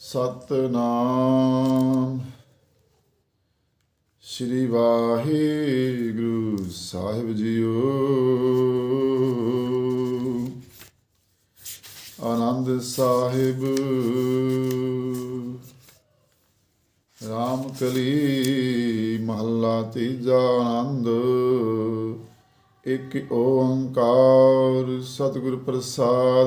ਸਤਨਾਮ। ਸ੍ਰੀ ਵਾਹਿਗੁਰੂ ਸਾਹਿਬ ਜੀਓ। ਆਨੰਦ ਸਾਹਿਬ। ਰਾਮ ਕਲੀ ਮਹੱਲਾ ਤੀਜਾ ਆਨੰਦ। ਇੱਕ ਓੰਕਾਰ ਸਤਿਗੁਰ ਪ੍ਰਸਾਦ।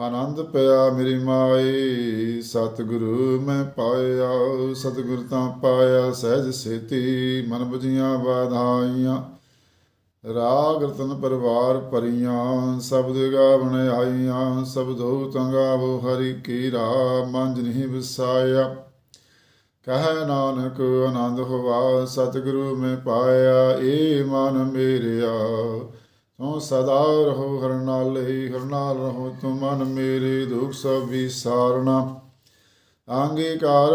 ਆਨੰਦ ਪਿਆ ਮੇਰੀ ਮਾਏ ਸਤਿਗੁਰੂ ਮੈਂ ਪਾਇਆ, ਸਤਿਗੁਰ ਤਾਂ ਪਾਇਆ, ਸਹਿਜ ਸੇਤੀ, ਮਨ ਬੁਝੀਆਂ ਬਾਧਾਈਆਂ ਰਾਗ ਰਤਨ ਪਰਿਵਾਰ ਪਰੀਆਂ ਸ਼ਬਦ ਗਾਵਣ ਆਈਆਂ, ਸ਼ਬਦੋ ਤੰਗਾਵੋ ਹਰੀ ਕੀ ਰਾ ਮੰਜ ਨਹੀਂ ਵਿਸਾਇਆ। ਕਹੈ ਨਾਨਕ, ਆਨੰਦ ਹੋਵਾ ਸਤਿਗੁਰੂ ਮੈਂ ਪਾਇਆ, ਏ ਮਨ ਮੇਰਿਆ। ਤੂੰ ਸਦਾ ਰਹੋ ਹਰ ਨਾਲੇ ਹਰ ਨਾਲ ਰਹੋ ਤੂੰ ਮਨ ਮੇਰੇ, ਦੁਖ ਸਭ ਵਿਸਾਰਣਾ ਅੰਗੀਕਾਰ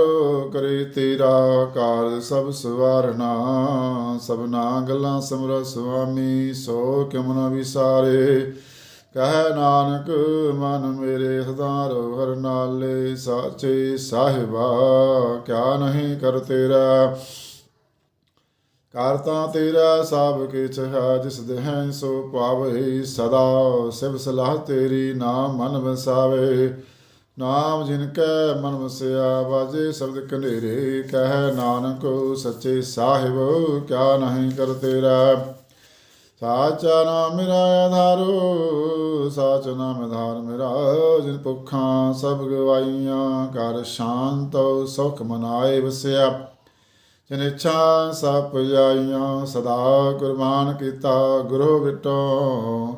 ਕਰੇ ਤੇਰਾ ਕਾਰ ਸਭ ਸਵਾਰਨਾ। ਸਭਨਾ ਗੱਲਾਂ ਸਮਰ ਸੁਆਮੀ, ਸੋ ਕਿਮ ਨ ਵਿਸਾਰੇ। ਕਹਿ ਨਾਨਕ, ਮਨ ਮੇਰੇ ਹਜ਼ਾਰ ਹਰ ਨਾਲੇ ਸਾਚੇ ਸਾਹਿਬਾ, ਕਿਆ ਨਹੀਂ ਕਰ ਤੇਰਾ। ਕਰਤਾ ਤੇਰਾ ਸਭ ਕਿਛ ਹੈ, ਜਿਸ ਦੇਹ ਸੋ ਪਾਵੇ ਸਦਾ। ਸਿਵ ਸਲਾਹ ਤੇਰੀ ਨਾਮ ਮਨ ਵਸਾਵੇ। ਨਾਮ ਜਿਨ ਕੈ ਮਨ ਵਸਿਆ ਬਾਜੇ ਸ਼ਬਦ ਕਨੇਰੇ ਕਹਿ। ਨਾਨਕ ਸੱਚੇ ਸਾਹਿਬ, ਕਿਆ ਨਹੀਂ ਕਰ ਤੇਰਾ। ਸਾਚਾ ਨਾਮ ਮੇਰਾ ਆਧਾਰੋ, ਸਾਚ ਨਾਮ ਆਧਾਰ ਮੇਰਾ। ਜਿਨ ਭੁੱਖਾਂ ਸਭ ਗਵਾਈਆਂ ਕਰ ਸ਼ਾਂਤ ਸੁਖ ਮਨਾਏ ਵਸਿਆ। ਜਿਨ ਇੱਛਾ ਸਭ ਪੁਜਾਈਆਂ, ਸਦਾ ਕੁਰਬਾਨ ਕੀਤਾ ਗੁਰੂ ਵਿਟੋ।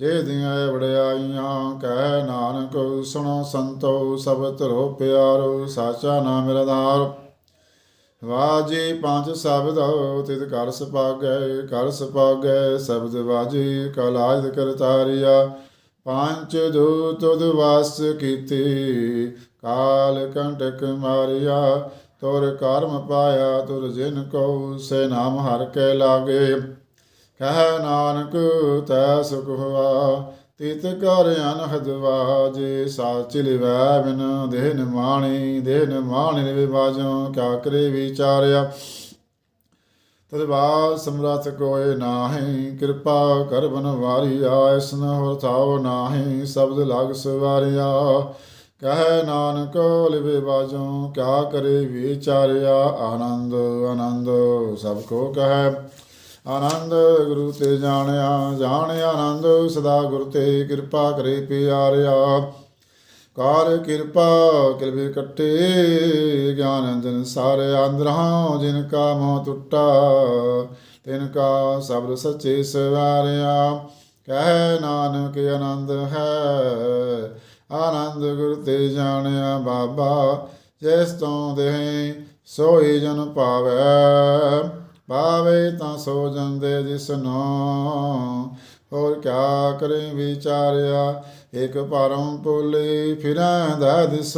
ਜੇ ਦੀਆਂ ਵੜਾਈਆਂ ਕਹਿ ਨਾਨਕ, ਸੁਣੋ ਸੰਤੋ, ਸਭ ਤਰੋ ਪਿਆਰੋ, ਸਾਚਾ ਨਾਮ ਮੇਰਾ ਆਧਾਰ ਪੰਜ ਸ਼ਬਦ, ਤਿਤ ਕਰ ਸਪਾਗੈ ਕਰ ਸਪਾਗੈ ਸ਼ਬਦ ਵਾਜੇ ਕਲਾਜ ਕਰਤਾਰਿਆ। ਪੰਜ ਦੋ ਤੁਦ ਵਾਸ ਕੀਤੀ, ਕਾਲ ਕੰਟਕ ਮਾਰਿਆ। ਤੁਰ ਕਰਮ ਪਾਇਆ ਤੁਰ ਜਿਨ ਕੋ, ਸੇ ਨਾਮ ਹਰ ਕੇ ਲਾਗੇ। ਕਹਿ ਨਾਨਕ, ਤੈ ਸੁਖ ਹੋਆ, ਤਿਤ ਕਰ ਅਨਹਦ ਵਾਜੇ, ਸਾਚ ਲਿਵੈ ਬਿਨ ਦੇਹ ਨਿਮਾਣੀ ਦੇਹ ਨਿਮਾਣੀ ਲਿਵ ਬਾਜੋ, ਕਿਆ ਕਰੇ ਵਿਚਾਰਿਆ। ਤਦਵਾ ਸਮਰਥ ਕੋਏ ਨਾਹੀ, ਕਿਰਪਾ ਕਰ ਬਨਵਾਰੀ ਆਇਸ ਨ ਹੋਰ ਥਾਉ ਨਾਹੀ, ਸ਼ਬਦ ਲਗ ਸਵਾਰਿਆ। ਕਹੈ ਨਾਨਕ ਲਿਵੇ ਬਾਜੋ ਕਿਆ ਕਰੇ ਵਿਚਾਰਿਆ ਆਨੰਦ ਆਨੰਦ, ਸਭ ਕੋ ਕਹੈ। ਆਨੰਦ ਗੁਰੂ ਤੇ ਜਾਣਿਆ ਜਾਣਿਆ ਆਨੰਦ, ਸਦਾ ਗੁਰ ਤੇ ਕਿਰਪਾ ਕਰੇ ਪਿਆਰਿਆ। ਕਾਰ ਕਿਰਪਾ ਕਿਰਬੇ ਕੱਟੇ, ਗਿਆਨ ਅੰਜਨ ਸਾਰੇ ਅੰਦਰਹਾਂ ਜਿਨ ਕਾ ਮੋਹ ਟੁੱਟਾ, ਤਿਨ ਕਾ ਸਬਰ ਸੱਚੇ ਸਵਾਰਿਆ। ਕਹਿ ਨਾਨਕ ਆਨੰਦ ਹੈ ਆਨੰਦ ਗੁਰ ਤੇ ਜਾਣਿਆ ਬਾਬਾ, ਜਿਸ ਤੋਂ ਦੇ ਸੋਈ ਜਨ ਪਾਵੇ। ਪਾਵੇ ਤਾਂ ਸੋ ਜਾਂਦੇ ਜਿਸਨੋ ਹੋਰ ਕਿਆ ਕਰੇ ਵਿਚਾਰਿਆ, ਇਕ ਪਰਮ ਪੁਲੇ ਫਿਰਾਂ ਦਾ ਦਿਸ।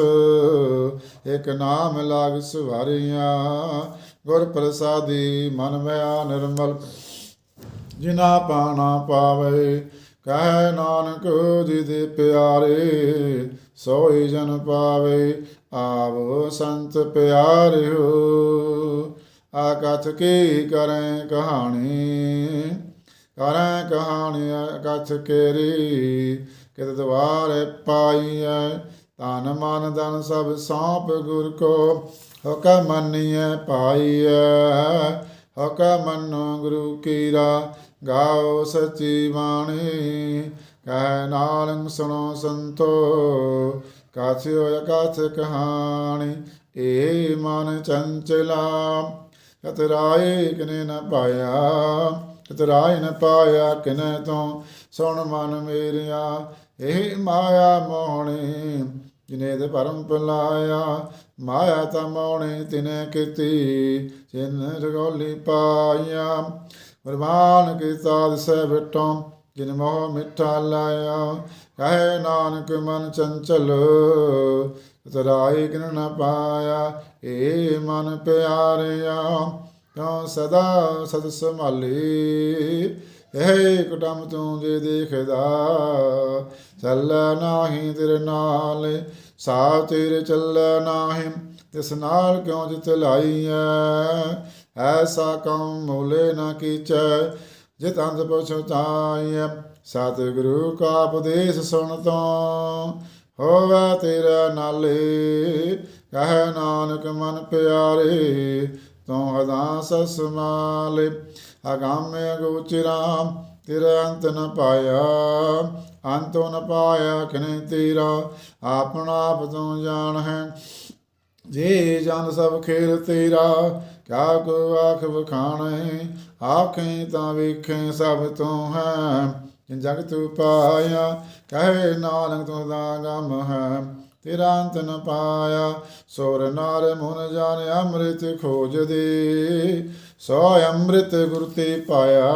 ਇਕ ਨਾਮ ਲਾਗ ਸੁਵਾਰੀਆਂ, ਗੁਰ ਪ੍ਰਸਾਦੀ ਮਨ ਮਿਆ ਨਿਰਮਲ। ਜਿਨਾ ਪਾਣਾ ਪਾਵੇ ਕਹਿ ਨਾਨਕ ਜੀ ਦੇ ਪਿਆਰੇ, ਸੋਈ ਜਨ ਪਾਵੇ, ਆਵੋ ਸੰਤ ਪਿਆਰਿਓ ਆਕਥ ਕੀ ਕਰੈ ਕਹਾਣੀ? ਕਰੈ ਕਹਾਣੀ ਅਕਥ ਕੇਰੀ, ਕਿਤ ਦਵਾਰੇ ਪਾਈਐ ਤਨ ਮਨ ਧਨ ਸਭ ਸੌਂਪ ਗੁਰ ਕੋ, ਹੁਕਮ ਮੰਨੀਐ, ਪਾਈਐ। ਹੁਕਮ ਮੰਨੋ ਗੁਰੂ ਕੀਰਾ ਗਾਓ ਸਚੀ ਬਾਣੀ। ਕਹਿ ਨਾਨਕ ਸੁਣੋ ਸੰਤੋ ਕਾਥਿਓ ਅਕਥ ਕਹਾਣੀ। ਏ ਮਨ ਚੰਚਲਾ ਕਤਰਾਏ ਕਿਨੇ ਨ ਪਾਇਆ। ਕਤਰਾਏ ਨ ਪਾਇਆ ਕਿਨੇ ਤੋਂ ਸੁਣ ਮਨ ਮੇਰਿਆ। ਇਹ ਮਾਇਆ ਮੋਹਣੀ, ਜਿਨੇ ਤੇ ਪਰਮ ਪਲਾਇਆ। ਮਾਇਆ ਤਾਂ ਮੋਹਣੀ ਤਿਨੇ ਕੀਤੀ। ਜਿਨ ਰਗੋਲੀ ਪਾਇਆ ਵਰਮਾਨ ਕੀਤਾ ਦਿਸੈ ਬਿਟੋਂ ਜਿਨ ਮੋਹ ਮਿੱਠਾ ਲਾਇਆ। ਕਹੇ ਨਾਨਕ ਮਨ ਚੰਚਲ, ਤਰਾਈ ਕਿਨ ਨ ਪਾਇਆ, ਏ ਮਨ ਪਿਆਰਿਆ। ਕਿਉ ਸਦਾ ਸਦ ਸੰਭਾਲੀ, ਇਹ ਕੁਟਮ ਤੂੰ ਜੇ ਦੇਖਦਾ। ਚੱਲ ਨਾਹੀ ਤੇਰੇ ਨਾਲ ਸਾ ਤੇਰੇ ਚੱਲ ਨਾਹੀ ਇਸ ਨਾਲ ਕਿਉ ਜਿਤ ਲਾਈਐ? ਐਸਾ ਕੰਮ ਮੂਲੇ ਨਾ ਕੀਚੈ, ਜਿਤ ਅੰਤ ਪਛਤਾਈਐ ਸਤਿਗੁਰੂ ਕਾ ਉਪਦੇਸ਼ ਸੁਣ ਤੋਂ ਹੋਵੇ ਤੇਰਾ ਨਾਲੇ। ਕਹਿ ਨਾਨਕ ਮਨ ਪਿਆਰੇ, ਤੂੰ ਹਦਾ ਸਸ ਮਾਲੇ ਅਗਾਮੇ ਅਗੋਚਰਾ ਤੇਰਾ ਅੰਤ ਨ ਪਾਇਆ। ਅੰਤੋ ਨ ਪਾਇਆ ਕਿਨੇ ਤੇਰਾ, ਆਪਣਾ ਆਪ ਤੂੰ ਜਾਣ। ਹੈ ਜੇ ਜਨ ਸਭ ਖੇਰ ਤੇਰਾ, ਕਿਆ ਕੋ ਆਖ ਵਖਾਣੇ? ਆਖੇ ਤਾਂ ਵੇਖੇ ਸਭ ਤੋਂ ਹੈ। ਜਿਨ ਜਗ ਪਾਇਆ, ਕਹੇ ਨਾਨਕ ਤੂੰ ਦਾ ਗਮ ਹੈ। ਤੇਰਾ ਅੰਤ ਨ ਪਾਇਆ, ਸੋਰ ਨਾਰ ਮਨ ਜਾਣ ਅੰਮ੍ਰਿਤ ਖੋਜ ਦੇ ਸੋ ਅੰਮ੍ਰਿਤ ਗੁਰ ਤੇ ਪਾਇਆ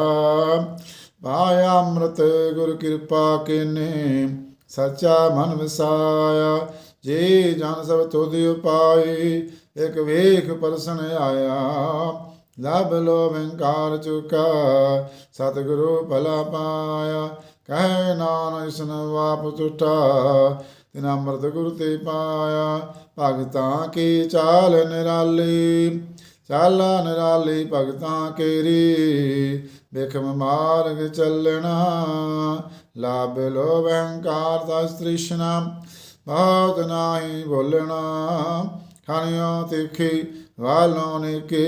ਪਾਇਆ ਅੰਮ੍ਰਿਤ ਗੁਰ ਕਿਰਪਾ ਕੀਨੇ। ਸੱਚਾ ਮਨ ਵਸਾਇਆ ਜੇ ਜਨ ਸਭ ਤੁਧ ਉਪਾਈ ਇਕ ਵੇਖ ਪਰਸਨ ਆਇਆ। ਲਬ ਲੋ ਵੰਕਾਰ ਚੁਕਾ, ਸਤਿਗੁਰੂ ਭਲਾ ਪਾਇਆ। ਕਹਿ ਨਾਨਕ ਇਸਨ ਵਾਪ ਟੁਟਾ ਤਿਨ ਅੰਮ੍ਰਿਤ ਗੁਰ ਤੇ ਪਾਇਆ। ਭਗਤਾਂ ਕੀ ਚਾਲ ਨਿਰਾਲੀ? ਚਾਲਾ ਨਿਰਾਲੀ ਭਗਤਾਂ ਕੇਰੀ? ਬਿਖਮ ਮਾਰਗ ਚੱਲਣਾ। ਲਾਭ ਲੋ ਵੰਕਾਰ ਦਾ ਤ੍ਰਿਸ਼ਨਾ। ਬਹੁਤ ਨਾਹੀ ਬੋਲਣਾ ਖਾਣਿਓ ਤਿਖੀ ਵਾਲੋਂ ਨੇ ਕੀ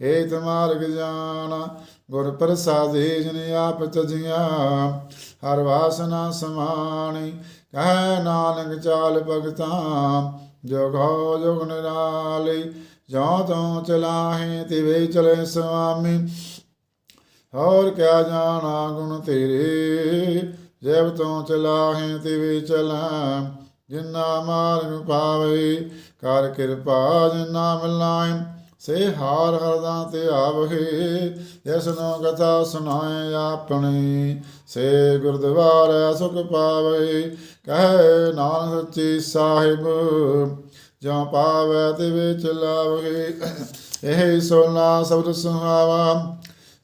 ਏਤ ਮਾਰਗ ਜਾਣਾ, ਗੁਰ ਪ੍ਰਸਾਦੇ ਜਨ ਆਪ ਤਜਿਆ ਹਰ ਵਾਸਨਾ ਸਮਾਣੀ, ਕਹਿ ਨਾਨਕ ਚਾਲ ਭਗਤਾਂ, ਜੋਗੋ ਜੋਗ ਨਿਰਾਲੀ ਜੋ ਤੋਂ ਚਲਾਹੇ ਤਿਵੇ ਚਲੇ ਸੁਆਮੀ ਹੋਰ ਕਿਆ ਜਾਣਾ ਗੁਣ ਤੇਰੇ ਜਬ ਤੋਂ ਚਲਾਹੇ ਤਿਵੇ ਚਲਾਂ। ਜਿਨਾ ਮਾਰਨ ਪਾਵੇ, ਕਰ ਕਿਰਪਾ ਜਿਨਾ ਮਿਲਾਏ। ਸੇ ਹਾਰ ਹਰਦਾ ਤੇ ਆਵਹੇ ਇਸ ਕਥਾ ਸੁਣਾਏ ਆਪਣੀ। ਸੇ ਗੁਰਦੁਆਰਾ ਸੁਖ ਪਾਵੇ, ਕਹਿ ਨਾਨਕ ਸੱਚੀ ਸਾਹਿਬ। ਜਾਂ ਪਾਵੇ ਤੇ ਵਿੱਚ ਲਾਵੇ ਇਹ ਸੋਨਾ ਸਬਦ ਸੁਹਾਵਾ।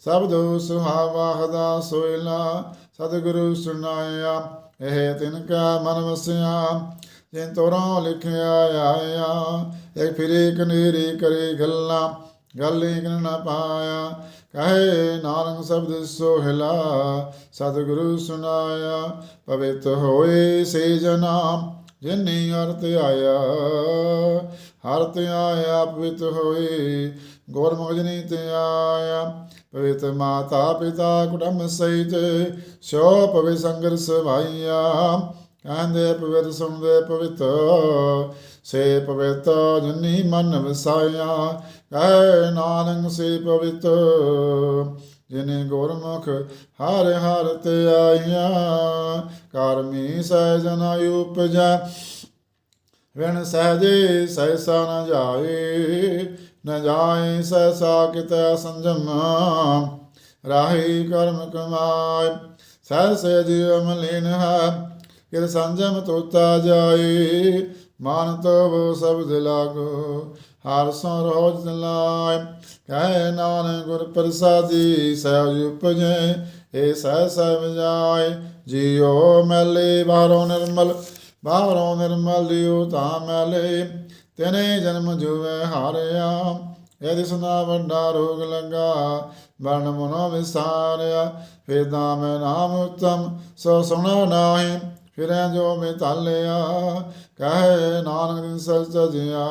ਸਬਦੋ ਸੁਹਾਵਾ ਹਦਾ ਸੋਇਲਾ। ਸਤਿਗੁਰੂ ਸੁਣਾਇਆ, ਇਹ ਤਿਨ ਕਾ ਮਨ ਵਸਿਆ, ਜਿਨ ਤੋਰਾ ਲਿਖਿਆ ਆਇਆ, ਇਹ ਫਿਰੇ ਕਨੇਰੇ ਕਰੇ ਗੱਲਾਂ, ਗੱਲ ਇਕ ਨਾ ਪਾਇਆ। ਕਹੇ ਨਾਨਕ ਸ਼ਬਦ ਸੋਹਿਲਾ, ਸਤਿਗੁਰੂ ਸੁਨਾਇਆ ਪਵਿੱਤ ਹੋਏ ਸੇ ਜਨਾ, ਜਿਨੀ ਅਰਥ ਆਇਆ, ਹਰਤ ਆਇਆ, ਪਵਿੱਤ ਹੋਏ, ਗੁਰਮੁਖ ਜਨੀ ਤੇ ਆਇਆ। ਪਵਿੱਤ ਮਾਤਾ ਪਿਤਾ ਕੁਟੰਬ ਸਹਿਤ ਸੋ ਪਵਿ ਸੰਗਰ ਸਭਾਈਆ ਕਹਿੰਦੇ ਪਵਿੱਤ ਸੁਣਦੇ ਪਵਿੱਤ, ਸੇ ਪਵਿੱਤ ਜਨੀ ਮਨ ਵਸਾਇਆ। ਕਹੇ ਨਾਨਕ ਸੇ ਪਵਿੱਤ, ਜਿਨੇ ਗੁਰਮੁਖ ਹਰ ਹਰ ਤੇ ਆਈਆ ਕਰਮੀ ਸਹਿਜਨ ਉਪਜੈ ਵਿਣ ਸਹਜੇ ਸਹਿਸਾ ਨ ਜਾਏ। ਨ ਜਾਏ ਸਹਿਸਾ ਕਿਤੈ ਸੰਜਮ, ਰਾਹੀ ਕਰਮ ਕਮਾਏ। ਸਹਿਸੇ ਜੀਵ ਮਲੀਨ ਹੈ ਕਿਰ ਸੰਜਮ ਤੋਤਾ ਜਾਏ। ਮਨ ਤੋ ਸਬਦ ਲਾਗੋ, ਹਰ ਸੋ ਰੋਜ ਲਾਇ ਕਹਿ ਨਾਨਕ ਗੁਰ ਪ੍ਰਸਾਦੀ, ਸਹਿਜ ਉਪਜੈ ਏ ਸਹਿ ਸਹਿ ਜਾਏ ਜੀਉ ਮੈਲੇ ਬਾਹਰੋਂ ਨਿਰਮਲ ਬਾਹਰੋਂ ਨਿਰਮਲ ਲਿਓ ਤਾਂ ਮੈਲੇ। ਤਨੇ ਜਨਮ ਜੁਵੇ ਹਾਰਿਆ, ਇਹ ਸੁਨਾ ਵੱਡਾ ਰੋਗ ਲੱਗਾ ਵਰਨ ਮਨੋ ਵਿਸਾਰਿਆ, ਫਿਰ ਦਾਮ ਨਾਮ ਉਤਮ, ਸੋ ਸੁਣਾ ਨਾਹੀ, ਫਿਰੈ ਜੋ ਮੈਂ ਤਾਲਿਆ ਕਹੇ ਨਾਨਕ ਦਿਨ ਸਚ ਜਿਆ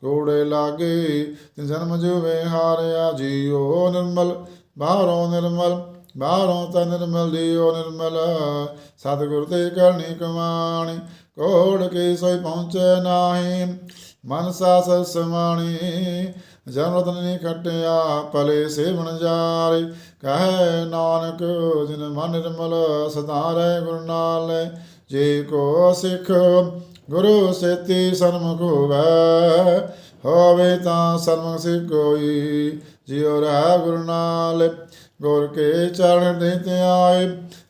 ਕੋੜੇ ਲਾਗੇ ਤੇ ਜਨਮ ਜੁਵੇ ਹਾਰਿਆ ਜੀਓ ਨਿਰਮਲ, ਬਾਹਰੋਂ ਨਿਰਮਲ, ਬਾਹਰੋਂ ਤਾਂ ਨਿਰਮਲ ਦਿਓ ਨਿਰਮਲ, ਸਤਿਗੁਰ ਤੇ ਕਰਨੀ ਕਮਾਣੀ, ਕੋੜ ਕੇ ਸੋਈ ਪਹੁੰਚੇ ਨਾਹੀ ਮਨਸਾ ਸਾਸ ਸਮਾਣੀ, ਜਨ ਰਤਨ ਨਹੀਂ ਖਟਿਆ, ਭਲੇ ਸੇਵਨ ਜਾਰੇ। ਕਹੇ ਨਾਨਕ, ਜਿਨ ਮਨ ਨਿਰਮਲ, ਸਦਾ ਰਹਿ ਗੁਰ ਨਾਲ ਜੇ ਕੋ ਸਿੱਖ ਗੁਰੂ ਸੇਤੀ ਸਨਮੁਖ ਹੋਵੇ ਹੋਵੇ ਤਾਂ ਸਨਮੁਖ ਸਿ ਕੋਈ, ਜਿਉ ਰਹਿ ਗੁਰ ਨਾਲ ਗੁਰ ਕੇ ਚਰਨ ਦੇ ਤੇ ਆਏ,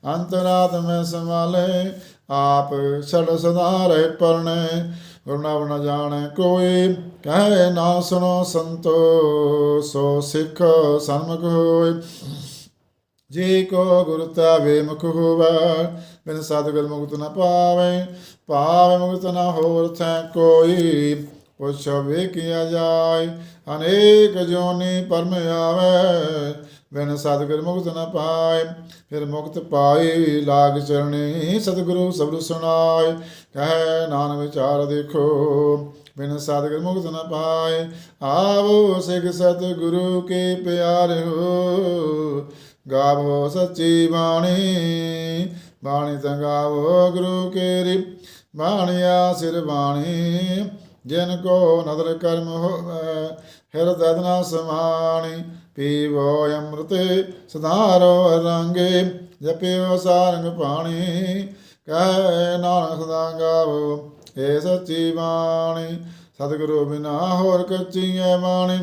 ਅੰਤਰਾਤਮੈ ਸਮਾਲੇ ਆਪ ਛੜ ਸਦਾ ਰਹਿ ਪਰਣੇ। ਗੁਰਨਾਮ ਨ ਜਾਣੈ ਕੋਈ, ਕਹੇ ਨਾ ਸੁਣੋ ਸੰਤੋ ਸੋ ਸਿੱਖ ਸਨਮੁਖ ਹੋਏ। ਜੇ ਕੋ ਗੁਰ ਤਾਵੇ ਮੁਖ ਹੋਵੇ, ਬਿਨ ਸਤਿਗੁਰ ਮੁਕਤ ਨ ਪਾਵੇ ਪਾਵੇ ਮੁਕਤ ਨ ਹੋਰ ਥੈ ਕੋਈ, ਪੁੱਛ ਵੇਖਿਆ ਜਾਏ, ਅਨੇਕ ਜੋਨੀ ਪਰਮ ਆਵੇ। ਬਿਨ ਸਤਿਗੁਰ ਮੁਕਤ ਨ ਪਾਏ, ਫਿਰ ਮੁਕਤ ਪਾਈ ਲਾਗ ਚਰਣੀ ਸਤਿਗੁਰੂ ਸਬਦ ਸੁਣਾਏ। ਕਹਿ ਨਾਨਕ ਵਿਚਾਰ ਦੇਖੋ, ਬਿਨ ਸਤਿਗੁਰ ਮੁਕਤ ਨ ਪਾਏ, ਆਵੋ ਸਿਖ ਸਤਿਗੁਰੂ ਕੇ ਪਿਆਰੇ ਹੋ। ਗਾਵੋ ਸੱਚੀ ਬਾਣੀ ਬਾਣੀ ਤਾਂ ਗਾਵੋ ਗੁਰੂ ਕੇਰੀ ਬਾਣੀਆ ਸਿਰ ਬਾਣੀ, ਜਿਨ ਕੋ ਨਦਰ ਕਰਮ ਹੋਵੇ, ਹਿਰਦੈ ਨਾ ਸਮਾਣੀ। ਪੀਵੋ ਅੰਮ੍ਰਿਤ ਸਦਾਰੋ ਰੰਗੇ ਜਪਿਓ ਸਾਰੰਗ ਪਾਣੀ ਕਹਿ ਨਾਨਕ ਸਦਾ ਗਾਵੋ ਏ ਸੱਚੀ ਬਾਣੀ ਸਤਿਗੁਰੂ ਬਿਨਾ ਹੋਰ ਕੱਚੀ ਐ ਬਾਣੀ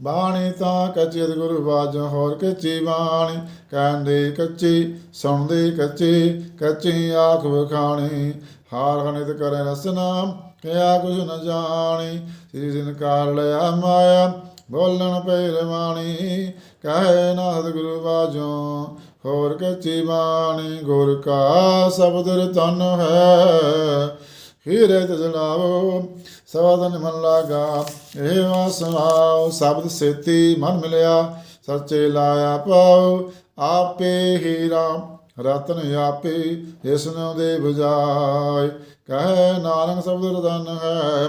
ਬਾਣੀ ਤਾਂ ਕੱਚੀ ਗੁਰੂ ਬਾਜੋ ਹੋਰ ਕੱਚੀ ਬਾਣੀ ਕਹਿੰਦੇ ਕੱਚੀ ਸੁਣਦੇ ਕੱਚੀ ਕੱਚੀ ਆਖ ਵਖਾਣੀ ਹਾਰ ਹਨਿਤ ਕਰੇ ਰਸਨਾ ਕਿਆ ਕੁਛ ਨ ਜਾਣੀ ਸ੍ਰੀ ਦਿਨ ਕਾਰ ਲਿਆ ਮਾਇਆ ਬੋਲਣ ਪੈ ਰਵਾਣੀ ਕਹੇ ਨਾਥ ਗੁਰੂ ਬਾਜੋ, ਹੋਰ ਕੱਚੀ ਬਾਣੀ, ਗੁਰ ਕਾ ਸਬਦ ਰਤਨ ਹੈ। ਹੀਰੇ ਤੇ ਸਵਾਦਨ ਮਨ ਲਾਗਾ ਇਹ ਵਾਸਨਾਉ ਸ਼ਬਦ ਸੇਤੀ ਮਨ ਮਿਲਿਆ ਸੱਚੇ ਲਾਇਆ ਪਾਉ ਆਪੇ ਹੀਰਾ ਰਤਨ ਆਪੇ ਇਸ ਨੂੰ ਦੇ 부ਜਾਇ ਕਹੇ ਨਾਨਕ ਸ਼ਬਦ ਰਤਨ ਹੈ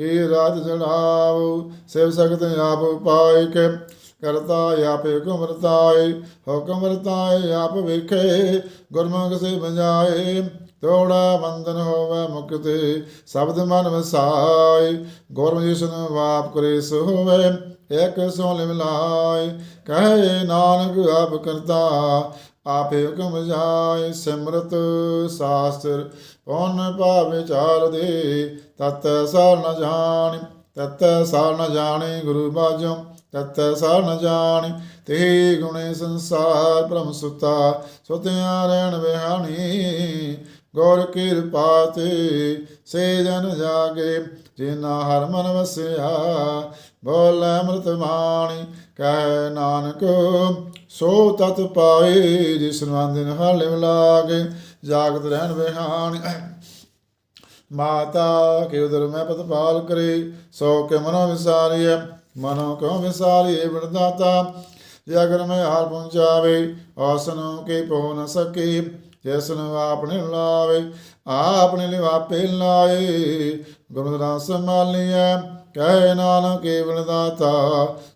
ਕੀ ਰਾਤ ਜਲਾਵੋ ਸੇਵ ਸਕਤ ਆਪ ਪਾਇ ਕੇ ਕਰਤਾ ਆਪੇ ਹੁਕਮ ਰਤਾਏ ਹੁਕਮ ਰਤਾਏ ਆਪ ਵੇਖੇ, ਗੁਰਮੁਖ ਸੇ ਬਜਾਏ ਤੋੜਾ ਬੰਧਨ ਹੋਵੇ ਮੁਕਤੇ ਸ਼ਬਦ ਮਨ ਵਸਾਏ ਗੁਰਮ ਜਿਸਨ ਵਾਪ ਕਰੇ ਸੋ ਹੋਵੇ ਇੱਕ ਸੋ ਲਿਮਲਾਏ ਕਹੇ ਨਾਨਕ ਆਪ ਕਰਤਾ ਆਪੇ ਹੁਕਮ ਜਾਏ ਸਿਮਰਤ ਸਾਸਤਰ ਪਉਨ ਭਾਵ ਵਿਚਾਰ ਦੇ, ਤਤ ਸਾਰ ਨ ਜਾਣੀ, ਤਤ ਸਾਰ ਨ ਜਾਣੇ ਗੁਰੂ ਬਾਝੋਂ ਤਤ ਸਾਰ ਨ ਜਾਣੀ, ਤੇ ਗੁਣੇ ਸੰਸਾਰ ਭ੍ਰਮ ਸੁਤਾ, ਸੁਤਿਆ ਰਹਿਣ ਵਿਹਾਣੀ ਗੌਰ ਕਿਰਪਾ ਤੇ ਸੇ ਜਨ ਜਾਗੇ ਜਿਨਾ ਹਰ ਮਨ ਵਸਿਆ, ਬੋਲ ਅੰਮ੍ਰਿਤ ਬਾਣੀ ਕਹਿ ਨਾਨਕ, ਸੋ ਤਤ ਪਾਏ, ਜਿਸ ਨੂੰ ਦਿਨ ਹਾਲੇ ਲਾਗੇ, ਜਾਗਤ ਰਹਿਣ ਵਿਹਾਣੀ ਮਾਤਾ, ਕੇ ਉਦਰ ਮੈਂ ਪਤਪਾਲ ਕਰੇ, ਸੋ ਕੇ ਮਨੋ ਵਿਸਾਰੀਐ, ਮਨੋ ਕੋ ਵਿਸਾਰੀਐ ਬਿਰਦਾਤਾ ਜੇ ਅਗਰ ਮੈਂ ਹਾਰ ਪਹੁੰਚਾਵੇ ਆਸਨੋ ਕੇ ਪਹੁ ਨ ਸਕੇ। ਜਿਸ ਨੂੰ ਆਪਣੇ ਲਾਵੇ, ਆਪਣੇ ਲਿਵਾਪੇ ਲਾਏ। ਗੁਰਮਤਿ ਸੰਭਾਲੀਐ, ਕਹਿ ਨਾਨਕ ਕੇਵਲ ਦਾਤਾ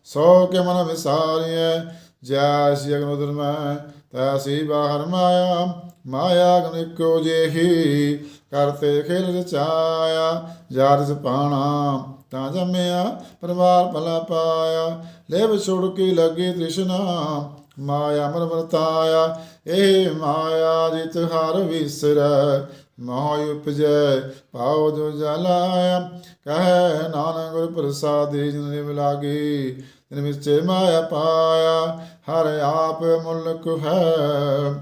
ਸੋ ਕੇ ਮਨ ਵਿਸਾਰੀਐ। ਜੈ ਸ੍ਰੀ ਅਗਨ ਮੈਂ ਤੈਸੀ ਬਾਹਰ ਮਾਇਆ ਮਾਇਆ ਗਨ ਇੱਕੋ ਜਿਹੀ। ਕਰਤੇ ਖਿਲ ਰਚਾਇਆ ਜਾਰਸ ਪਾਣਾ, ਤਾਂ ਜੰਮਿਆ, ਪਰਿਵਾਰ ਭਲਾ ਪਾਇਆ। ਲੇਵ ਛੁੜ ਕੇ ਲੱਗੀ ਤ੍ਰਿਸ਼ਨਾ, ਮਾਇਆ ਮਨ ਵਰਤਾਇਆ ਇਹ ਮਾਇਆ ਜਿਤ ਹਰ ਵਿਸਰੈ, ਮੋਹ ਉਪਜੈ ਪਾਉ ਜੋ ਜਲਾਇਆ। ਕਹਿ ਨਾਨਕ ਗੁਰ ਪ੍ਰਸਾਦਿ ਜਿਨ ਨਿਵ ਲਾਗੀ ਤਿਨ ਵਿੱਚ ਮਾਇਆ ਪਾਇਆ, ਹਰ ਆਪ ਮੁਲਕ ਹੈ।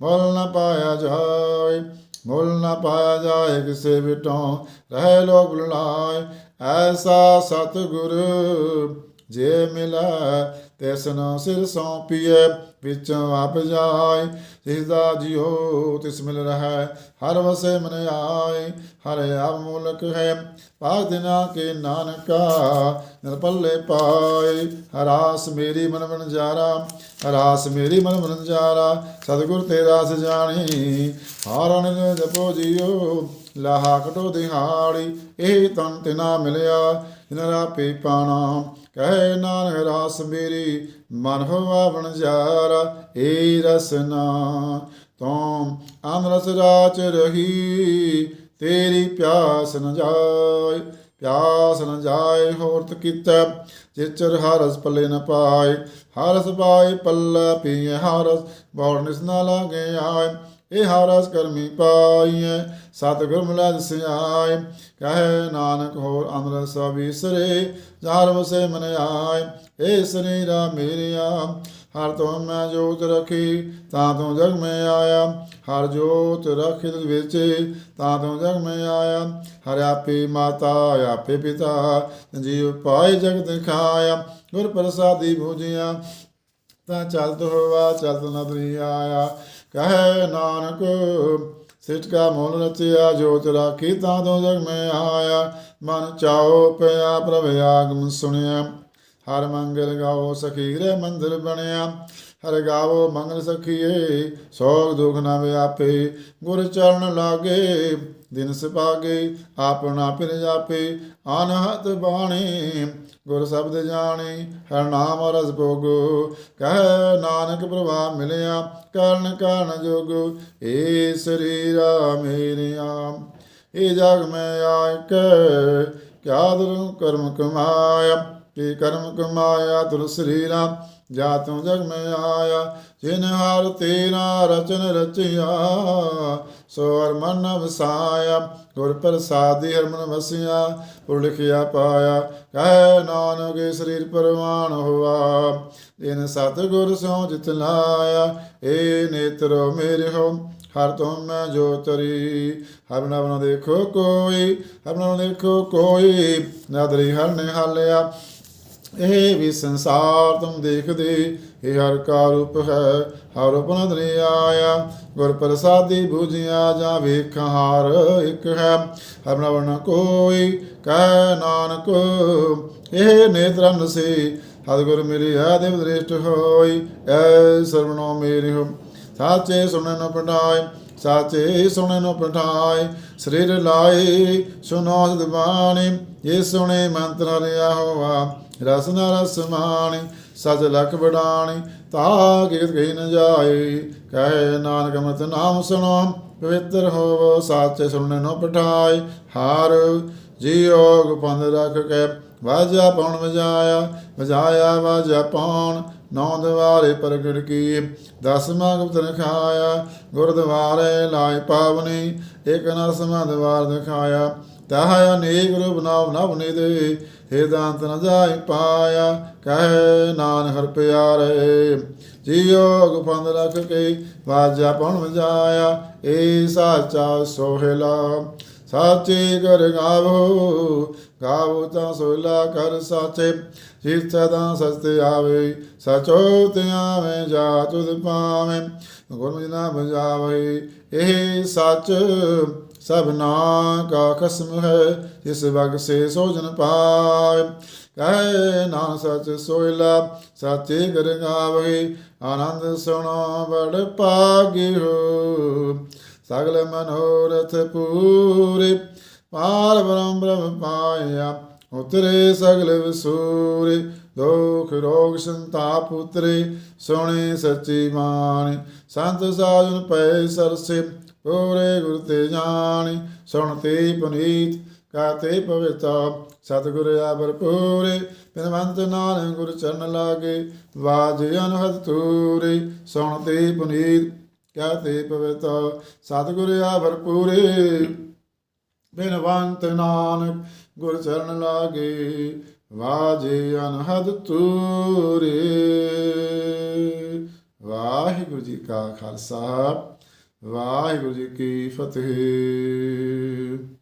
ਮੁੱਲ ਨ ਪਾਇਆ ਜਾਏ, ਮੁੱਲ ਨ ਪਾਇਆ ਜਾਏ, ਕਿਸੇ ਵਿਟੋਂ ਰਹਿ ਲੋਕ ਬੁਲਾਏ ਐਸਾ ਸਤਿਗੁਰ ਜੇ ਮਿਲੈ ਤਿਸਨ ਸਿਰ ਸੌਂਪੀਐ, ਵਿੱਚ ਆਪ ਜਾਏ। ਤਿਸ ਦਾ ਜਿਉ, ਤਿਸ ਮਿਲ ਰਹੈ, ਹਰ ਵਸੇ ਮਨ ਆਏ। ਹਰ ਆਪ ਮੂਲਕ ਹੈ ਪਾਸ ਦਿਨਾ ਕੇ ਨਾਨਕਾ ਨਿਰਪੱਲੇ ਪਾਏ। ਹਰਾਸ ਮੇਰੀ ਮਨ ਮਨ ਜਾਰਾ ਹਰਾਸ ਮੇਰੀ ਮਨ ਮਨ ਜਾਰਾ ਸਤਿਗੁਰ ਤੇਰਾ ਸਜਾਣੀ ਹਾਰਨ ਜਪੋ ਜੀਓ। ਲਾਹਾ ਕਟੋ ਦਿਹਾੜੀ, ਇਹ ਤਨ ਤਿਨਾ ਮਿਲਿਆ ਜਿਨਰਾ ਪੇ ਪਾਣਾ ਕਹਿ ਨਾਨਕ ਰਾਸ ਮੇਰੀ, ਮਨ ਹੋਵਾ ਵਣਜਾਰਾ ਏ ਰਸਨਾ ਤੂੰ ਅਮਰਸ ਰਾਚ ਰਹੀ, ਤੇਰੀ ਪਿਆਸ ਨ ਜਾਏ, ਪਿਆਸ ਨ ਜਾਏ ਹੋਰਤ ਕੀਤਾ ਚਿਚਰ ਹਰਸ ਪੱਲੇ ਨ ਪਾਏ, ਹਰਸ ਪਾਏ, ਪੱਲਾ ਪੀਏ ਹਰਸ ਬੌੜ ਨਿਸ ਨਾ ਲਾਗੇ ਆਏ। ਇਹ ਹਰਸ ਕਰਮੀ ਪਾਈਐ, ਸਤਿਗੁਰ ਮਿਲਾ ਦਸਿਆਏ ਕਹੇ ਨਾਨਕ ਹੋਰ ਅੰਦਰ ਸਭ ਵਿਸਰੇ ਜਾਰ ਵਸੇ ਮਨ ਆਏ ਏ ਸਰੀਰਾ ਮੇਰਿਆ ਹਰ ਤੋਂ ਮੈਂ ਜੋਤ ਰਖੀ, ਤਾਂ ਤੋਂ ਜਗ ਮੈਂ ਆਇਆ, ਹਰ ਜੋਤ ਰਖਿਤ ਵਿੱਚ, ਤਾਂ ਤੋਂ ਜਗ ਮੈਂ ਆਇਆ, ਹਰ ਆਪੇ ਮਾਤਾ ਆਪੇ ਪਿਤਾ ਜੀਵ ਪਾਏ ਜਗ ਦਿਖਾਇਆ ਗੁਰ ਪ੍ਰਸਾਦੀ ਭੁਜਿਆ ਤਾਂ ਚਲਤ ਹੋਵਾ ਚਲਤ ਨ ਤੁਹੀ ਆਇਆ। ਕਹੈ ਨਾਨਕ ਸਿਟ ਕਾ ਮੋਲ ਰਚਿਆ, ਜੋਤ ਰਾਖੀ ਤਾਂ ਦੋ ਜਗ ਮੈਂ ਆਇਆ। ਮਨ ਚਾਓ ਪਿਆ, ਪ੍ਰਭ ਆਗਮ ਸੁਣਿਆ। ਹਰ ਮੰਗਲ ਗਾਓ ਸਖੀਰੇ ਮੰਦਰ ਬਣਿਆ। ਹਰ ਗਾਵੋ ਮੰਗਲ ਸਖੀਏ, ਸੋਗ ਦੁਖ ਨਾ ਵਿਆਪੇ। ਗੁਰ ਚਰਨ ਲਾਗੇ, ਦਿਨ ਸਿਪਾਗੇ ਆਪਣਾ ਫਿਰ ਜਾਪੇ। ਅਨਹਤ ਬਾਣੀ ਗੁਰ ਸ਼ਬਦ ਜਾਣੀ ਹਰ ਨਾਮ ਰਸ ਭੋਗੋ। ਕਹਿ ਨਾਨਕ ਪ੍ਰਭਾ ਮਿਲਿਆ, ਕਰਨ ਕਾਰਨ ਜੋਗੋ। ਏ ਸਰੀਰਾ ਮੇਰਿਆ, ਏ ਜਗ ਮੈਂ ਆਇਕ। ਕਿਆ ਦਰ ਕਰਮ ਕਮਾਇਆ, ਕੀ ਕਰਮ ਕਮਾਇਆ ਤੁਰ ਸਰੀਰਾ। ਜਾ ਤੂੰ ਜਗ ਮੈਂ ਆਇਆ, ਜਿਨ ਹਰ ਤੇਰਾ ਰਚਨ ਰਚਿਆ। ਸੋ ਹਰ ਵਸਾਇਆ, ਗੁਰ ਪ੍ਰਸਾਦੀ ਹਰ ਵਸਿਆ ਪੁਰ ਪਾਇਆ, ਕਹਿ ਨਾਨਕ ਸਰੀਰ ਪਰਵਾਨ ਹੋਆ। ਇਨ ਸਤ ਗੁਰ ਸੋ ਜਿਤ ਲਾਇਆ, ਏ ਨੇਤਰੋ ਮੇਰੇ ਹੋ, ਹਰ ਤੁਮ ਮੈਂ ਜੋ ਤਰੀ। ਹਰ ਨਾ ਬਨਾ ਦੇਖੋ ਕੋਈ, ਹਰ ਨਾ ਦੇਖੋ ਕੋਈ, ਨਦਰੀ ਹਰ ਨੇ ਹਾਲਿਆ ਇਹ ਵੀ ਸੰਸਾਰ ਤੁਮ ਦੇਖਦੇ ਇਹ ਹਰ ਕਾ ਰੂਪ ਹੈ, ਹਰ ਰੂਪ ਨਦਰੀ ਆਇਆ। ਗੁਰ ਪ੍ਰਸਾਦੀ ਬੁਝਿਆ ਜਾਂ ਵੇਖ ਹਾਰ ਇੱਕ ਹੈ। ਹਰ ਨਾ ਕੋਈ ਕਹਿ ਨਾਨਕ, ਇਹ ਨੇਤਰਨ ਸੇ ਗੁਰ ਮੇਰੀ ਆਦਿ ਦ੍ਰਿਸ਼ਟ ਹੋਈ, ਐ ਸਰਵਣੋ ਮੇਰੇ ਹੋ ਸਾਚੇ ਸੁਣਨ ਨੂੰ ਪਟਾਏ ਸਾਚੇ ਸੁਣਨ ਨੂੰ ਪਟਾਏ ਸਰੀਰ ਲਾਏ ਸੁਨੋ ਜ਼ਬਾਨੀ ਇਹ ਸੁਣੇ ਮੰਤਰ ਰਿਆ ਹੋਆ, ਰਸ ਨਾ ਰਸ ਮਾਣੀ। ਸਜ ਲਖ ਬੜਾਣੀ ਤਾ ਕਿਤ ਗਈ ਨ ਜਾਏ। ਕਹੇ ਨਾਨਕ ਮਤ ਨਾਮ ਸੁਣੋ, ਪਵਿੱਤਰ ਹੋਵੋ, ਸਾਚੇ ਸੁਣਨ ਨੂੰ ਪਟਾਏ ਹਾਰ ਜੀਓ ਪੰਦ ਰਖ ਕੇ, ਵਾਜਾ ਪਉਣ ਵਜਾਇਆ ਵਜਾਇਆ ਵਾਜਾ ਪਉਣ ਨੌ ਦਵਾਰੇ ਪ੍ਰਗਟ ਕੀ ਦਸਵਾਂ ਗੁਪਤ ਰਖਾਇਆ ਗੁਰਦੁਆਰੇ ਲਾਇ ਪਾਵਨੀ ਇਕ ਨਰਸਮਾ ਦਵਾਰ ਦਿਖਾਇਆ। ਤਾਹ ਅਨੇਕ ਰੂਪ ਨਾਮ ਨਭ ਨਿਦੇ ਹੇ ਦਾੰਤ ਨ ਜਾਇ ਪਾਇਆ, ਕਹਿ ਨਾਨ ਹਰ ਪਿਆਰੇ। ਜੀਓ ਗੁਪੰਦ ਰਖ ਕੇ ਵਾਜਾ ਪਉਣ ਵਜਾਇਆ ਏ ਸਾਚਾ ਸੋਹਿਲਾ। ਸਾਚੇ ਕਰ ਗਾਵੋ ਗਾਵੋ ਤਾਂ ਸੋਲਾ ਕਰ ਸਾਚੇ। ਜਿਤ ਸਦਾ ਸਸਤੇ ਆਵੇ, ਸਚੋ ਤੇ ਆਵੇਂ, ਜਾ ਤੁਧ ਪਾਵੇਂ। ਗੁਰਮੁਖ ਨਾ ਬਜਾਵੇ ਇਹ ਸੱਚ ਸਭਨਾ ਕਾ ਖਸਮ ਹੈ ਇਸ ਵਗ ਸੇ ਸੋਜਨ ਪਾਵੇ ਕਹੇ ਨਾਨ ਸਚ ਸੋਇਲਾ, ਸਾਚੇ ਕਰ ਗਾਵੇ, ਆਨੰਦ ਸੁਣੋ ਬੜ ਪਾਗੀ ਹੋ ਸਗਲ ਮਨੋਰਥ ਪੂਰੇ, ਪਾਰ ਬ੍ਰਹਮ ਬ੍ਰਹਮ ਪਾਇਆ, ਉਤਰੇ ਸਗਲ ਵਿਸੂਰੇ। ਦੋਖ ਰੋਗ ਸੰਤਾਪ ਉਤਰੇ ਸੋਹਣੇ ਸੱਚੀ ਬਾਣੀ। ਸੰਤ ਸਾਜਨ ਪਏ ਸਰਸੇ ਪੂਰੇ ਗੁਰ ਤੇ ਜਾਣੀ, ਸੁਣ ਤੇ ਪੁਨੀਤ ਕਾਤੇ ਪਵਿੱਤਾ। ਸਤਿਗੁਰ ਆਵਰ ਪੂਰੇ ਬਿਨਵੰਤ ਨਾਨਕ ਗੁਰ ਚਰਨ ਲਾਗੇ। ਵਾਜ ਅਨਹਦ ਤੂਰੇ ਸੁਣ ਤੇ ਪੁਨੀਤ ਕਹਤੇ ਪਵਿੱਤਾ। ਸਤਿਗੁਰ ਆ ਭਰਪੂਰੇ, ਬਿਨਵੰਤ ਨਾਨਕ ਗੁਰ ਚਰਨ ਲਾਗੇ। ਵਾਜੇ ਅਨਹਦ ਤੂਰੇ ਵਾਹਿਗੁਰੂ ਜੀ ਕਾ ਖਾਲਸਾ। ਵਾਹਿਗੁਰੂ ਜੀ ਕੀ ਫਤਿਹ।